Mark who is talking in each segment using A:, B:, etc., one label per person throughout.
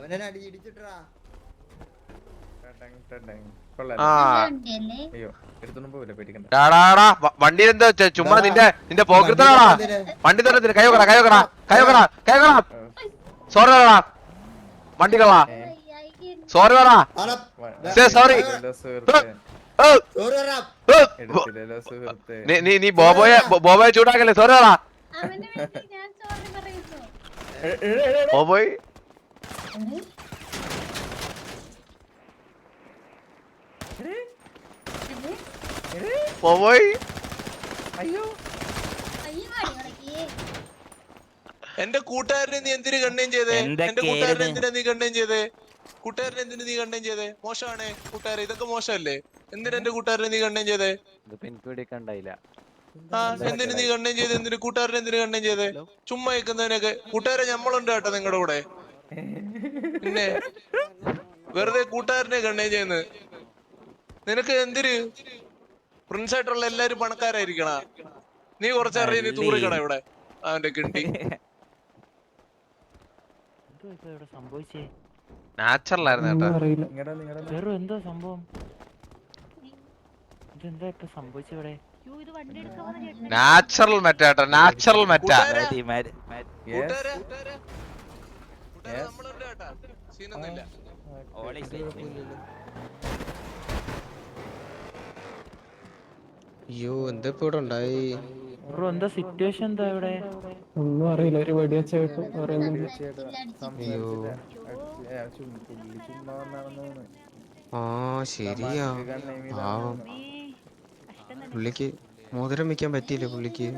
A: അവനെ അടി ഇടിച്ചിട്ടാ
B: വണ്ടി എന്താ ചുമ്മാ നിന്റെ നിന്റെ പോക്കറ്റാടാ വണ്ടി തരത്തിന് കൈവക്കടാ കൈവക്കടാ കൈവക്കടാ കൈവക്കടാ സോറി പറടാ വണ്ടി കളാ സോറി
A: സോറി തരാം
C: സുഹൃത്തെ.
B: നീ നീ നീ ബോബോയെ ബോബോയെ ചൂടാക്കല്ലേ? സോറി
D: സോറി
C: എ.
B: ബോബോയ്. ബോബോയ്
C: അയ്യോ.
E: എന്റെ കൂട്ടുകാരനെ നീ എന്തിനു കണ്ണേം ചെയ്തേ? എന്റെ കൂട്ടുകാരനെ എന്തിനാ നീ കണ്ണേം ചെയ്തേ? കൂട്ടുകാരനെ എന്തിനു നീ കണ്ണേം ചെയ്തേ? മോശമാണ് കൂട്ടുകാരെ ഇതൊക്കെ മോശമല്ലേ? എന്തിനാ എന്റെ കൂട്ടുകാരനെ നീ കണ്ണേം ചെയ്തേ?
F: കണ്ടായില്ല
E: ആ എന്തിനു നീ കണ്ണേം ചെയ്തേ? എന്തിനു കൂട്ടുകാരനെ എന്തിനു കണ്ണേം ചെയ്തേ? ചുമ്മാ നിൽക്കുന്നതിനൊക്കെ കൂട്ടുകാരെ ഞമ്മളുണ്ട് കേട്ടോ നിങ്ങളുടെ കൂടെ. പിന്നെ വെറുതെ കൂട്ടുകാരനെ കണ്ണേ ചെയ്യുന്നത് നിനക്ക് എന്തിന് പ്രിൻസ് ആയിട്ടുള്ള എല്ലാരും പണക്കാരായിരിക്കണ. നീ കുറച്ചറിയ നീ തൂറിക്കട ഇവിടെ. അവന്റെ കിണ്ടി.
F: എന്തോ ഇപ്പൊ ഇവിടെ സംഭവിച്ചേ?
B: നാച്ചുറൽ ആയിരുന്നു കേട്ടോ.
C: നിങ്ങടെ നിങ്ങടെ
F: വേറെ എന്തോ സംഭവം? ഇതെന്താ ഇപ്പൊ സംഭവിച്ചത് ഇവിടെ?
D: അയ്യോ ഇത് വണ്ടി എടുക്കാൻ വന്ന ചേട്ടൻ.
B: നാച്ചുറൽ മെറ്റ കേട്ടോ. നാച്ചുറൽ മെറ്റ.
E: നമ്മളുണ്ട് കേട്ടാ. സീനൊന്നുമില്ല.
F: ഓളെ
G: അയ്യോ എന്താ ഇപ്പൊ ഇവിടെ ഉണ്ടായി?
F: ബ്രോ എന്താ സിറ്റുവേഷൻ എന്താ ഇവിടെ?
H: ഒന്നും അറിയില്ല. ഒരു വെടിവെച്ച കേട്ടു.
C: ആ
G: ശരിയാ. പാവം. പുള്ളിക്ക് മോതിരം വെക്കാൻ പറ്റിയില്ല പുള്ളിക്ക്?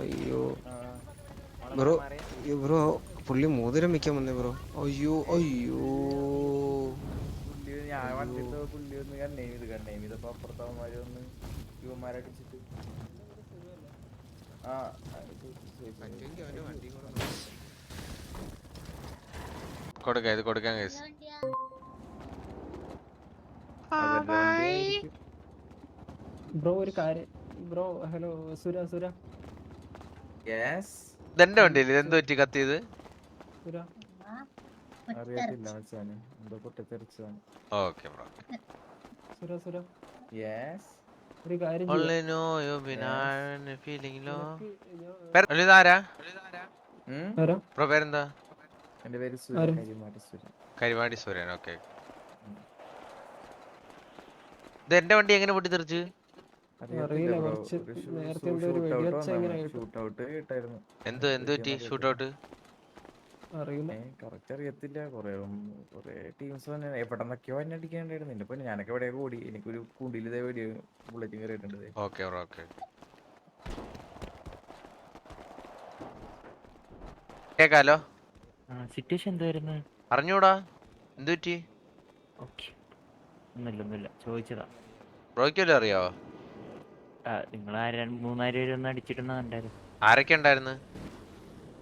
G: അയ്യോ. ബ്രോ ബ്രോ പുള്ളി മോതിരം വെക്കാൻ വന്നേ ബ്രോ. അയ്യോ അയ്യോ.
C: ഞാൻ വണ്ടിട്ട് പുള്ളി ഒന്ന് കണ്ണേം ഇത് കണ്ണേം ഇതപ്പോ അപ്പുറത്തവന്മാര് വന്ന് യുവന്മാരടിച്ചിട്ട് ആ.
B: കൊടുക്ക ഇത് കൊടുക്കാൻ കേസ്.
H: ബ്രോ ഒരു കാര്യം. ബ്രോ ഹലോ സുര സുര.
C: യെസ്
B: ഇതെന്റെ വണ്ടിയില്ലേ? ഇതെന്ത് പറ്റി കത്തിയത്?
H: സുര
D: ആ,
C: അറിയത്തില്ല മച്ചാന്. എന്തോ പൊട്ടിത്തെറിച്ചതാണ്
B: ഓക്കെ ബ്രോ.
H: സുര സുര.
C: യെസ്
H: ഒരു കാര്യം.
B: പേര്
H: ആരാ?
B: ബ്രോ പേരെന്താ?
C: എന്റെ പേര്
H: സുര
C: സുരേഷ് കരിമാടി സുരേഷ്
B: കരിമാടി സൂര്യൻ ഓക്കെ. ഇത് എന്റെ വണ്ടി എങ്ങനെ പൊട്ടിത്തെറിച്ച്?
H: എന്തോ
B: എന്ത് പറ്റി? ഷൂട്ട് ഔട്ട്
H: അറിയില്ല
C: കറക്റ്റ് അറിയത്തില്ല. കൊറേ കൊറേ ടീംസ് തന്നെ എവിടെന്നൊക്കെയോ എന്നെ അടിക്കാണ്ടായിരുന്നു എന്റെ പിന്നെ ഞാനൊക്കെ എവിടെ ഓടി. എനിക്കൊരു കുണ്ടിൽ ഇതേ വെടി ബുള്ളറ്റ് കയറിയിട്ടുണ്ട് ദേ.
B: ഓക്കെ ഓക്കെ കേക്കാലോ?
F: സിറ്റുവേഷൻ എന്തായിരുന്നു?
B: അറിഞ്ഞൂടാ. എന്ത് പറ്റി?
F: ഓക്കെ ഒന്നുമില്ല ഒന്നുമില്ല. ചോദിച്ചതാ.
B: ബ്രോയ്ക്കല്ലേ അറിയാവോ?
F: ആ നിങ്ങൾ ആരും മൂന്നാൽ പേര് ഒന്ന് അടിച്ചിട്ടുണ്ടായിരുന്നു
B: ആരൊക്കെ ഉണ്ടായിരുന്നു?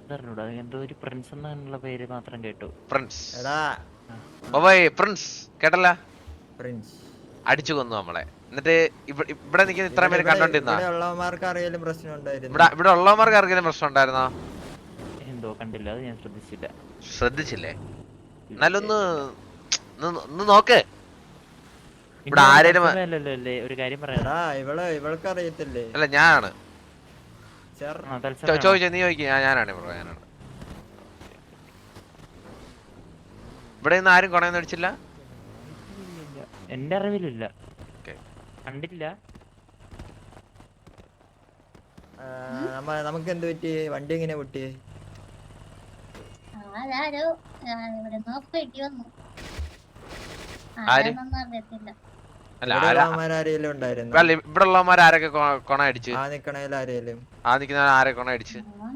F: അതറിഞ്ഞൂടാ അത് എന്തോ ഒരു പ്രിൻസ് എന്നുള്ള പേര് മാത്രം കേട്ടു.
B: പ്രിൻസ്
A: എടാ.
B: പ്രിൻസ് കേട്ടല്ല?
A: പ്രിൻസ്
B: അടിച്ചു കൊന്നു നമ്മളെ. എന്നിട്ട് ഇവിടെ നിൽക്കുന്ന ഇത്ര പേര് കണ്ടോണ്ടിരുന്ന?
A: ഉള്ളവന്മാർക്ക് അറിയാലും പ്രശ്നം ഉണ്ടായിരുന്നു.
B: ഇവിടെ ഇവിടെ ഉള്ളവന്മാർക്ക് ആർക്കെങ്കിലും പ്രശ്നം ഉണ്ടായിരുന്നോ?
F: എന്തോ കണ്ടില്ല അത് ഞാൻ ശ്രദ്ധിച്ചില്ല.
B: ശ്രദ്ധിച്ചില്ലേ? എന്നാലൊന്ന് ഒന്ന് നോക്ക്. ഇവിടെ ആരേലും
F: അല്ലേ ഒരു കാര്യം പറയാം.
A: ഇവളെ ഇവൾ ഇവൾക്ക് അറിയത്തില്ലേ
B: അല്ല ഞാനാണ്
A: ചെർ
F: ആ,
B: ചോ-
F: തത്സമയം
B: ചോദിച്ചോ നീ ചോദിക്കും ഞാനാണ് ബ്രോ ഞാനാണ്. ഇവിടെ നിന്ന് ആരും കൊണയൊന്നും അടിച്ചില്ല?
F: ഇല്ല. എന്റെ അറിവിലില്ല. കണ്ടില്ല
A: ആ, നമ്മ നമുക്ക് എന്ത് പറ്റി? വണ്ടി എങ്ങനെ
D: പൊട്ടി അതാരോ? ഇവിടെ നോക്കി വന്നു.
B: ആരും?
D: ആരാണെന്നൊന്നും അറിയത്തില്ല.
B: അല്ല ഇവിടെ ഉള്ളവന്മാർ ആരൊക്കെ കൊണ അടിച്ച്?
A: ആ നിക്കണേൽ
B: ആ നിൽക്കുന്ന ആരെ കൊണ അടിച്ച്?
D: ആ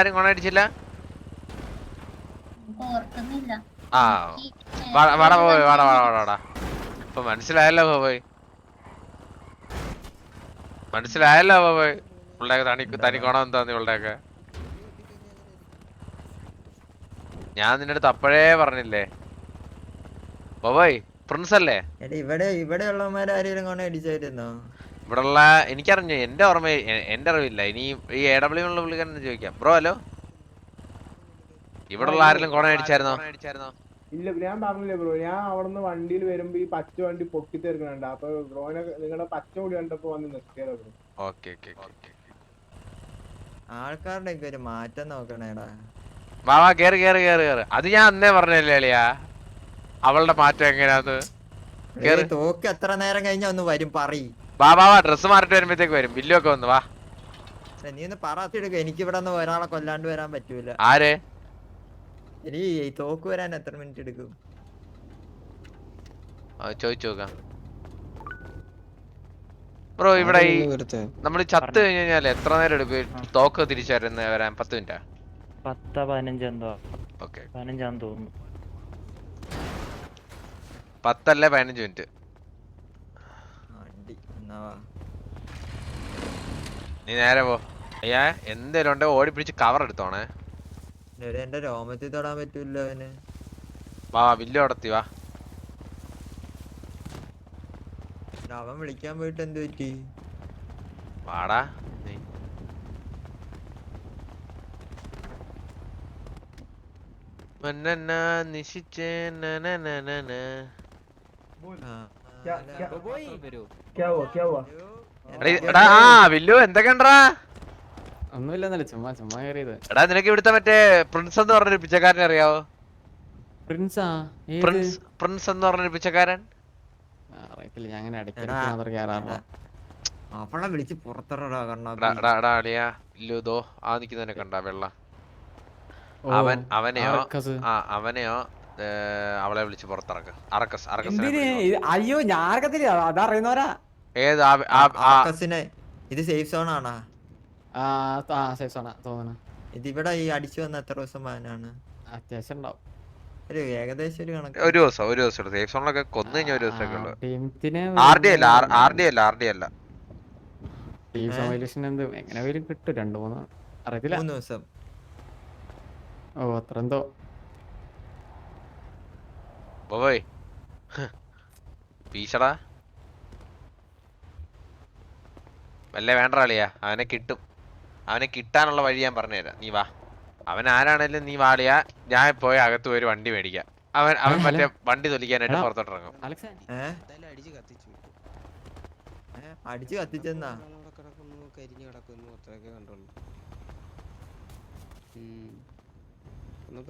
B: ആരും കൊണ അടിച്ചില്ല? ആ വാടാ വാടാ പോയി വാടാ
D: വണ്ടി
B: വാടാ വാടാ വാടാ. ഇപ്പൊ മനസ്സിലായല്ലോ പോയി. മനസ്സിലായല്ലോ പോയി. പിള്ളേക്ക് തനി തനി കൊണം എന്താന്ന് ഇവളുടെയൊക്കെ? ഞാൻ നിന്റെ അടുത്ത് അപ്പോഴേ പറഞ്ഞില്ലേ? ബോബോയ് പ്രിൻസ് അല്ലേ?
A: എടാ ഇവിടെ ഇവിടെ ഉള്ളവന്മാരാരെങ്കിലും കൊണ്ട് അടിച്ചായിരുന്നോ
B: ഇവിടെയുള്ള എനിക്കറിഞ്ഞു എന്റെ ഓർമ്മ എന്റെ അറിവില്ല. ഇനി ഈ എ ഡബ്ല്യു ഉള്ള പുള്ളിക്കാരൻ ചോദിക്കാം. Bro hello? ഇവിടെ ഉള്ള ആരെങ്കിലും കോണ അടിച്ചായിരുന്നോ?
I: ഇല്ല ഞാൻ പറഞ്ഞില്ലേ ബ്രോ ഞാൻ അവിടുന്ന് വണ്ടിയിൽ വരുമ്പോ ഈ പച്ച വണ്ടി പൊട്ടി തീർക്കണുണ്ട് അപ്പൊ ബ്രോനെ നിങ്ങളുടെ പച്ച കൂടി കണ്ടപ്പോ വന്ന് നിർത്തിയതാ ബ്രോ.
B: ഓക്കെ
A: ആൾക്കാരുടെ ഒക്കെ ഒരു മാറ്റം നോക്കണേടാ.
B: വാ വാ കേറി കേറി കേറി കേറ്. അത് ഞാൻ അന്നേ പറഞ്ഞല്ലേ അളിയാ? അവളുടെ മാറ്റം എങ്ങനെയാന്ന്? കേറി.
A: തോക്ക് എത്ര നേരം കഴിഞ്ഞാ ഒന്ന് വരും പറയ്
B: വാ വാ വാ ഡ്രസ്സ് മാറിട്ട് വരുമ്പോഴത്തേക്ക് വരും. ബില്ലു ഒക്കെ വന്നു വാ.
A: നീ ഒന്ന് പറത്തിടുക എനിക്ക് ഇവിടെ നിന്ന് ഒരാളെ കൊല്ലാണ്ട് വരാൻ പറ്റൂല.
B: ആരെ?
A: ഇനി ഈ തോക്ക് വരാൻ എത്ര മിനിറ്റ് എടുക്കും?
B: ആ, ചോദിച്ചു നോക്കാം. ബ്രോ ഇവിടെ ഈ നമ്മൾ ചത്ത് കഴിഞ്ഞാൽ കഴിഞ്ഞാൽ എത്ര നേരം എടുക്കും തോക്ക് തിരിച്ചു വരുന്ന വരാൻ? പത്ത് മിനിറ്റാ
F: പത്ത് പതിനഞ്ചെന്തോ
B: ഓക്കെ.
F: പതിനഞ്ചാന്ന് തോന്നുന്നു.
B: പത്തല്ലേ പതിനഞ്ച് മിനിറ്റ്? നീ നേരെ പോ. അയ്യാ എന്തേലും ഉണ്ടോ ഓടി പിടിച്ച് കവർ എടുത്തോണേ.
A: എന്റെ രോമത്തിൽ തൊടാൻ പറ്റൂല അവന്?
B: വാ വാ ബില്ലു അടത്തി വാ.
A: അവൻ വിളിക്കാൻ പോയിട്ട് എന്ത് പറ്റി?
B: വാടാ നീ. മന്നന്ന നിശിച്ചേ നനനനന.
A: ആ,
I: ക്യാ-
A: അല്ല.
I: ക്യാ-
H: വരൂ
I: ക്യാ ഹുവാ, ക്യാ ഹുവാ?
B: എടാ, ഈ- എടാ ആ ബില്ലു എന്തൊക്കെണ്ടാ
H: ഒന്നുമില്ലെന്നല്ല ചുമ്മാ ചുമ്മാ കയറിയത്.
B: എടാ നിനക്ക് ഇവിടുത്തെ മറ്റേ പ്രിൻസ് എന്ന് പറഞ്ഞൊരു പിച്ചക്കാരനെ അറിയാവോ?
H: പ്രിൻസാ
B: പ്രിൻസ് പ്രിൻസ് എന്ന് പറഞ്ഞൊരു പിച്ചക്കാരൻ?
H: അറിയത്തില്ല ഞാൻ അങ്ങനെ ഇടയ്ക്ക്
A: എടാ,
H: കയറാറില്ല
A: അവളെ വിളിച്ച് പുറത്തിറടാ കണ്ണാ
B: എടാ എടാ എടാ അളിയാ ഇല്ലു ഇതോ ആ നിക്കുന്നതിനെ കണ്ടാ വെള്ള. അവൻ അവനെയോ ആ അവനെയോ അവളെ വിളിച്ച് പുറത്തിറക്ക്. അറക്കസ്
H: അറക്കസ് അയ്യോ ഞാൻ അറക്കത്തില്ല. അതറിയുന്നവരാ
B: ഏത്
A: ഇത് സേഫ് സോൺ ആണോ
H: ആ സേഫ് സോണാ തോന്നുന്നു.
A: ഇതിവിടെ ഈ അടിച്ചു വന്ന എത്ര ദിവസം മാനാണ്
H: അത്യാവശ്യം ഉണ്ടാവും.
A: ഒരു ഏകദേശം ഒരു കണക്ക്.
B: ഒരു ദിവസം ഒരു ദിവസം സേഫ് സോണിലൊക്കെ കൊന്നു കഴിഞ്ഞ ഒരു ദിവസമൊക്കെ ഉള്ളു.
H: ടീമത്തിന്
B: ആർ ഡി അല്ല ആർ ഡി അല്ല ആർ ഡി അല്ല.
H: എങ്ങനെ പേരും കിട്ടും രണ്ടു മൂന്ന്. അറിയത്തില്ല.
A: മൂന്ന് ദിവസം.
H: ഓ അത്ര എന്തോ
B: ബോയ് പീച്ചടാ. വല്ല വേണ്ട അളിയാ അവനെ കിട്ടും. അവനെ കിട്ടാനുള്ള വഴി ഞാൻ പറഞ്ഞുതരാം. നീ വാ. അവൻ ആരാണേലും നീ വാളിയാ. ഞാൻ പോയി അകത്ത് പോയി ഒരു വണ്ടി മേടിക്കാം. അവൻ അവൻ മറ്റേ വണ്ടി തൊലിക്കാനായിട്ട്. പുറത്തോട്ട് ഇറങ്ങും.
G: അടിച്ച്
A: കത്തിച്ചെന്നാ
G: കരിഞ്ഞു കിടക്കുന്നു അത്രയൊക്കെ കണ്ടുള്ളൂ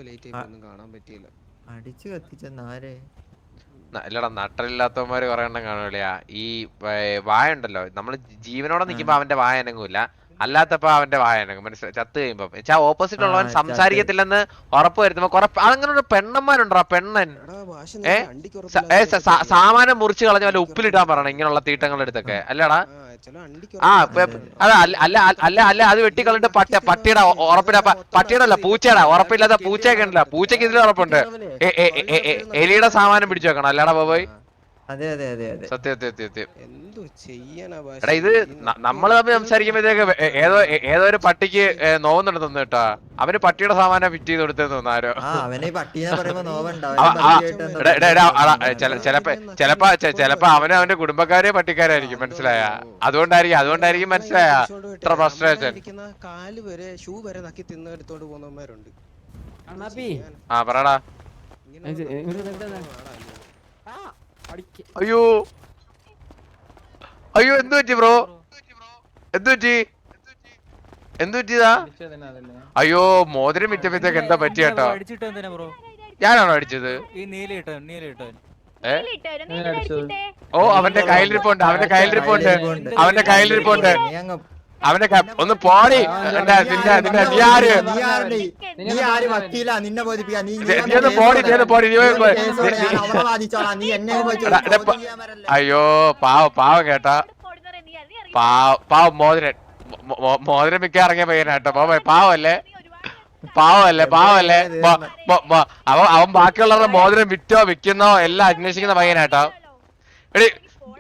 G: ലേറ്റ് ആയി ഒന്നും കാണാൻ പറ്റിയില്ല.
A: അടിച്ചു കത്തിച്ചെന്നാ ആരെ
B: അല്ലടാ ഇല്ലടാ നട്ടലില്ലാത്തവന്മാര് കുറെ എണ്ണം കാണുകയാ ഈ വായ ഉണ്ടല്ലോ. നമ്മൾ ജീവനോടെ നിക്കുമ്പോ അവന്റെ വായ അനങ്ങൂല. അല്ലാത്തപ്പോ അവന്റെ വായന മനസ്സിലായി? ചത്ത് കഴിയുമ്പോ. വെച്ചാ ഓപ്പോസിറ്റ് ഉള്ളവൻ സംസാരിക്കത്തില്ലെന്ന് ഉറപ്പ് വരുത്തുമ്പോ കുറെ അങ്ങനെ ഒരു പെണ്ണന്മാരുണ്ടോ പെണ്ണൻ?
G: എടാ ഭാഷ
B: ഏ? സ- ഏ, സ- സ- സാമാനം മുറിച്ച് കളഞ്ഞ വല്ല ഉപ്പിലിട്ടാൻ പറയണം ഇങ്ങനെയുള്ള തീട്ടങ്ങളുടെ അടുത്തൊക്കെ. അല്ലടാ. ആ അല്ല അല്ല അല്ല അല്ല അല്ല അത് വെട്ടിക്കളഞ്ഞിട്ട് പട്ടി പട്ടിയുടെ ഉറപ്പില്ല. പട്ടിയുടെ അല്ല പൂച്ചയുടെ. ഉറപ്പില്ലാത്ത പൂച്ചയൊക്കെ ഉണ്ടല്ലോ. പൂച്ചയ്ക്ക് ഇതിൽ ഉറപ്പുണ്ട്. എലിയുടെ സാമാനം പിടിച്ചു വെക്കണം. അല്ലടാ ബോബോയ്.
A: അതെ അതെ അതെ അതെ.
B: സത്യം സത്യം സത്യം സത്യം.
G: എന്തോ ചെയ്യണ ഭാഷ?
B: എടാ ഇത് നമ്മൾ തമ്മിൽ സംസാരിക്കുമ്പോഴത്തേക്ക് ഏതോ ഏതോ ഒരു പട്ടിക്ക് ഏ, നോവുന്നുണ്ട് തോന്നുന്നു കേട്ടാ. അവന് പട്ടിയുടെ സാമാനം ഫിറ്റ് ചെയ്ത് കൊടുത്തെന്ന് തോന്നുന്നു ആരോ.
A: ആ അവനെ ഈ പട്ടീനെ പറയുമ്പോ നോവണ്ട?
B: ആ, ആ, എടാ, എടാ, എടാ, അടാ, ഏ, ചെല- ചെലപ്പോ ചെലപ്പോ ചെ- ചെലപ്പോ അവന് അവന്റെ കുടുംബക്കാരെ പട്ടിക്കാരായിരിക്കും മനസ്സിലായ? അതുകൊണ്ടായിരിക്കും അതുകൊണ്ടായിരിക്കും മനസ്സിലായ? ഇത്ര ഫ്രസ്ട്രേഷൻ
G: കാൽ വരെ ഷൂ വരെ നക്കി തിന്ന് എടുത്തോണ്ട് പോകുന്നവന്മാരുണ്ട്.
H: അണ്ണാപ്പി
B: ആ പറടാ.
G: ഇങ്ങനെ
H: ഇത്.
B: അയ്യോ. അയ്യോ എന്തു പറ്റി ബ്രോ? എന്തു പറ്റി? എന്തു പറ്റിയതാ? അയ്യോ മോതിരം വിറ്റപ്പോഴത്തേക്ക് എന്താ പറ്റിയ കേട്ടോ
J: അടിച്ചിട്ട് എന്തിനാ ബ്രോ?
B: ഞാനാണോ അടിച്ചത്? ഓ അവന്റെ കയ്യിലിരിപ്പുണ്ട് അവന്റെ കയ്യിലിരിപ്പുണ്ട് അവന്റെ കയ്യിലിരിപ്പുണ്ട്. അവന്റെ ഒന്ന് പോടി. നിന്റെ നിന്റെ നീ ആര്?
A: നീ വക്കീലാ? നിന്നെ ബോധിപ്പിക്കാ? നീ
B: ഒന്ന് പോടി നീ ഒന്ന് പോടി? അയ്യോ പാവ പാവ കേട്ടാ. പാവ പാവ മോതിരൻ. മോ- മോ- മോതിരം മിക്ക ഇറങ്ങിയ പയ്യനാട്ടോ പാവ പാവല്ലേ? പാവല്ലേ പാവല്ലേ? അവൻ അവൻ ബാക്കിയുള്ളവരുടെ മോതിരം വിറ്റോ വിൽക്കുന്നോ എല്ലാം അന്വേഷിക്കുന്ന പയ്യനാട്ടോ എടി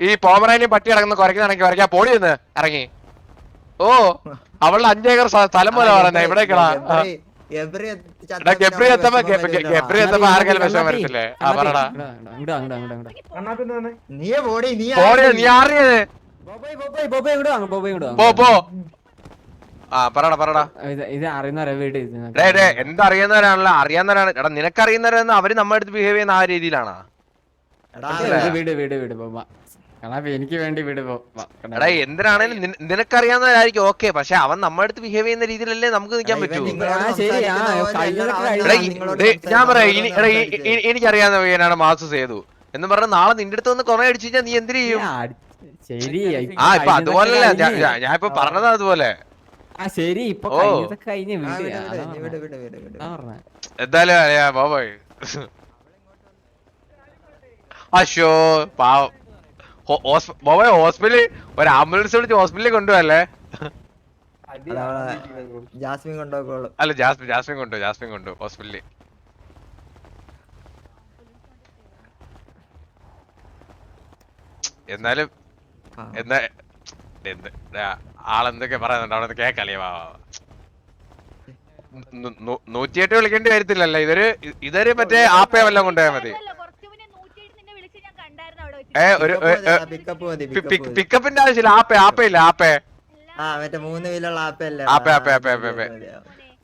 B: ഈ പോമറാനിയും പട്ടി കിടക്കുന്ന കുരയ്ക്കുന്നാണെങ്കിൽ കുറയ്ക്കാ. പോടി നിന്ന് ഇറങ്ങി. ഓ അവളുടെ അഞ്ചേക്കർ സ്ഥ- സ്ഥലം പോലെ പറഞ്ഞ ഇവിടേക്കടാ
A: ഗബ്രി- ഗബ്രി
B: എത്തപ്പോ. ഗബ്രി ആർക്കെങ്കിലും വിഷമം വരത്തില്ലേ? ആ പറടാ.
A: നീ
B: ആ പറടാ പറടാ.
H: ഇത് ഇത് അറിയുന്നവരെ വീട് ഇത്
B: ഡേ ഡേ എന്തറിയുന്നവരാണല്ലോ? അറിയാവുന്നവരാണ്. എടാ നിനക്കറിയുന്നവരെന്ന് അവർ നമ്മുടെ അടുത്ത് ബിഹേവ് ചെയ്യുന്ന ആ രീതിയിലാണോ?
A: എടാ
H: വീട് വീട് വീട് എനിക്ക് വേണ്ടി.
B: എടാ എന്തിനാണേലും നിന- നിനക്കറിയാവുന്നവരായിരിക്കും. ഓക്കെ പക്ഷെ അവൻ നമ്മുടെ അടുത്ത് ബിഹേവ് ചെയ്യുന്ന രീതിയിലല്ലേ നമുക്ക് നിൽക്കാൻ
A: പറ്റൂടെ
B: പറ്റൂ. ഞാൻ പറയാം ഇനി എനിക്കറിയാവുന്ന പയ്യനാണ് മാസ് ചെയ്തു എന്ന് പറഞ്ഞാൽ നാളെ നിന്റെ അടുത്ത് വന്ന് കൊറേ അടിച്ചു കഴിഞ്ഞാൽ നീ എന്ത് ചെയ്യും?
H: ആ, ശരി
B: ആ ഇപ്പൊ അതുപോലെ ഞാൻ ഇപ്പൊ പറഞ്ഞത് അതുപോലെ.
H: ആ ശരി ഇപ്പൊ കഴിഞ്ഞ്.
B: എന്തായാലും അറിയാ ബോബോയ് അശോ പാവം. ഹോസ്പിറ്റലിൽ ഒരു ആംബുലൻസ് വിളിച്ച് ഹോസ്പിറ്റലിൽ കൊണ്ടുപോയല്ലേ?
A: എടാ, ജാസ്മിൻ കൊണ്ടുപോക്കോളും
B: അല്ല ജാസ്മിൻ ജാസ്മിൻ കൊണ്ടു ജാസ്മിൻ കൊണ്ടു ഹോസ്പിറ്റലിൽ. എന്നാലും. എന്താ ഡാ, ആളെന്തൊക്കെ പറയുന്നുണ്ട് അവിടെ കേക്കല്ലേ വാ നൂറ്റിയെട്ട് വിളിക്കേണ്ടി വരത്തില്ലല്ലോ ഇതൊരു ഇതൊരു മറ്റേ ആപ്പേ വല്ലതും കൊണ്ടുപോയാൽ മതി. ഏ ഒരു. പിക്കപ്പിന്റെ ആവശ്യമില്ല ആപ്പേ ആപ്പേ ഇല്ല ആപ്പേ? ആപ്പേ, ആപ്പേ, ആപ്പേ, ആപ്പേ, ആപ്പേ.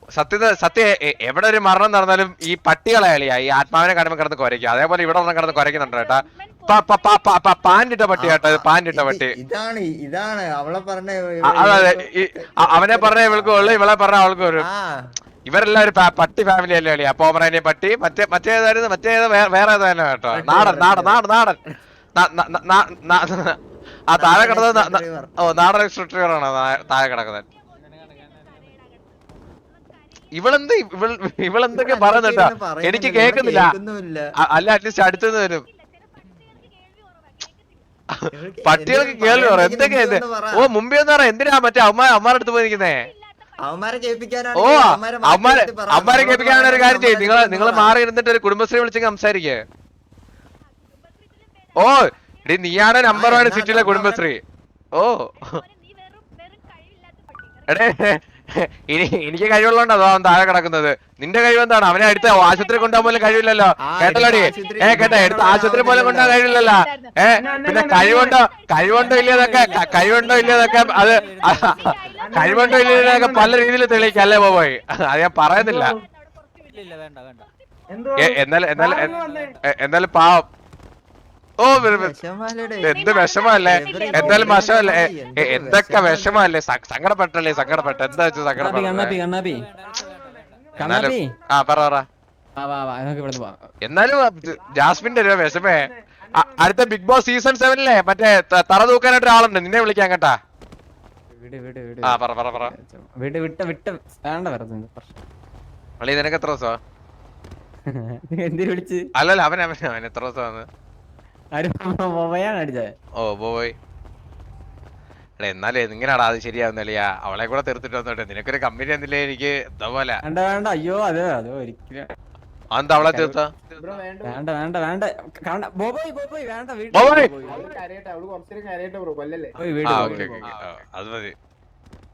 B: സത്യത സത്യ എവിടെ ഒരു മരണം നടന്നാലും ഈ പട്ടികളെ അളിയാ ഈ ആത്മാവിനെ കാണുമ്പോൾ കിടന്ന് കുരയ്ക്കും. അതേപോലെ ഇവിടെ ഒന്നും കിടന്ന് കുരയ്ക്കുന്നുണ്ട് കേട്ടാ. പാന്റിട്ട പട്ടി കേട്ടോ പാൻഡിട്ട പാന്റിട്ട പട്ടി.
A: ഇതാണ് ഇതാണ് അവളെ പറഞ്ഞ
B: അതെ അവനെ പറഞ്ഞ ഇവൾക്ക് ഉള്ളു ഇവളെ പറഞ്ഞ അവൾക്ക്
A: ആ.
B: ഇവരെല്ലാം ഒരു പട്ടി ഫാമിലി അല്ലേ അളിയാ പോമറാനിയ പട്ടി മറ്റേ മറ്റേതായിരുന്നു മറ്റേത് വേറെ ഏതായിരുന്നു കേട്ടോ നാടൻ നാടൻ നാടൻ നാടൻ ആ താഴെ കിടന്നത് ഓ നാടൻ താ- താഴെ കിടക്കുന്നത്. ഇവളെന്ത് ഇവൾ ഇവളെന്തൊക്കെ പറയുന്നുട്ടാ? എനിക്ക് കേക്കുന്നില്ല അല്ല അറ്റ്ലീസ്റ്റ് അടുത്തുനിന്ന് വരും. പട്ടികൾക്ക് കേൾവി പറ എന്തൊക്കെ ഓ മുമ്പേ എന്ന് പറയാം എന്തിനാ മറ്റേ അമ്മ അമ്മാരുടെ അടുത്ത് പോയിരിക്കുന്നേ?
A: അവന്മാരെ കേൾപ്പിക്കാനാണ്
B: ഓ അമ്മാരെ അമ്മാരെ കേൾപ്പിക്കാനുള്ള ഒരു കാര്യം ചെയ്യും. നിങ്ങൾ നിങ്ങൾ മാറി ഇരുന്നിട്ട് ഒരു കുടുംബശ്രീ വിളിച്ചെങ്കിൽ സംസാരിക്കേ. ഓ എടി നീയാണ് നമ്പർ വൺ സിറ്റിയിലെ കുടുംബശ്രീ. ഓ. എടേ ഇനി എനിക്ക് കഴിവുള്ളതുകൊണ്ട് അതോ അവൻ താഴെ കിടക്കുന്നത്. നിന്റെ കഴിവ് എന്താണ് അവനെ അടുത്ത ആശുപത്രി കൊണ്ടുപോകാൻ പോലും കഴിവില്ലല്ലോ.
A: കേട്ടല്ലോ
B: കേട്ടല്ലോടി ഏ കേട്ടെ എടുത്ത് ആശുപത്രി പോലും കൊണ്ടുപോകാൻ കഴിവില്ലല്ലോ. ഏ പിന്നെ കഴിവുണ്ടോ? കഴിവുണ്ടോ ഇല്ലതൊക്കെ കഴിവുണ്ടോ ഇല്ലതൊക്കെ അത് കഴിവുണ്ടോ ഇല്ലതൊക്കെ പല രീതിയിൽ തെളിയിക്കാം അല്ലേ ബോബോയ്? അത് ഞാൻ പറയുന്നില്ല.
J: ഇല്ല ഇല്ല വേണ്ട. വേണ്ട
B: എ- എന്നാലും എന്നാലും എ- എന്നാലും പാവം. ഓ. എന്ത് വിഷമല്ലേ എന്തായാലും വിഷമല്ലേ എന്തൊക്കെ വിഷമല്ലേ സങ്കടപ്പെട്ടല്ലേ സങ്കടപ്പെട്ട. എന്താ വെച്ചാൽ സങ്കടപ്പെട്ട എന്നാലും ആ പറ പറ.
H: വാ വാ വാ നമുക്ക് ഇവിടുന്ന് പോവാം.
B: എന്നാലും ജാസ്മിന്റെ ഒരു വിഷമേ. അടുത്ത ബിഗ് ബോസ് സീസൺ സെവനിലെ മറ്റേ തറ തൂക്കാനായിട്ട് ഒരാളുണ്ട്. നിന്നെ വിളിക്കാൻ കേട്ടാ.
H: വീട് വീട് വീട്.
B: ആ പറ പറ പറ.
H: വീട് വിട്ട് വിട്ട്. വേണ്ട വെറുതെ
B: അളി നിനക്ക് എത്ര ദിവസമാ?
H: എന്തിനു വിളിച്ച്?
B: അല്ലല്ല അവൻ അവൻ അവൻ എത്ര ദിവസമാണ് ഓ ബോയ് എടാ എന്നാലേ നിങ്ങനാടാ അത് ശരിയാവുന്നില്ല. അവളെ കൂടെ തീർത്തിട്ട് വന്നോട്ടെ. നിനക്കൊരു കമ്പനി എന്നില്ലേ എനിക്ക്? എന്താ
H: വേണ്ട വേണ്ട. അയ്യോ അത് അത് ഒരിക്കലും.
B: അതെന്താ അവളെ തീർത്ത?
I: വേണ്ട.
H: വേണ്ട വേണ്ട വേണ്ട. ബോബോയ് ബോബോയ് വീട്ടിൽ
B: അത് മതി.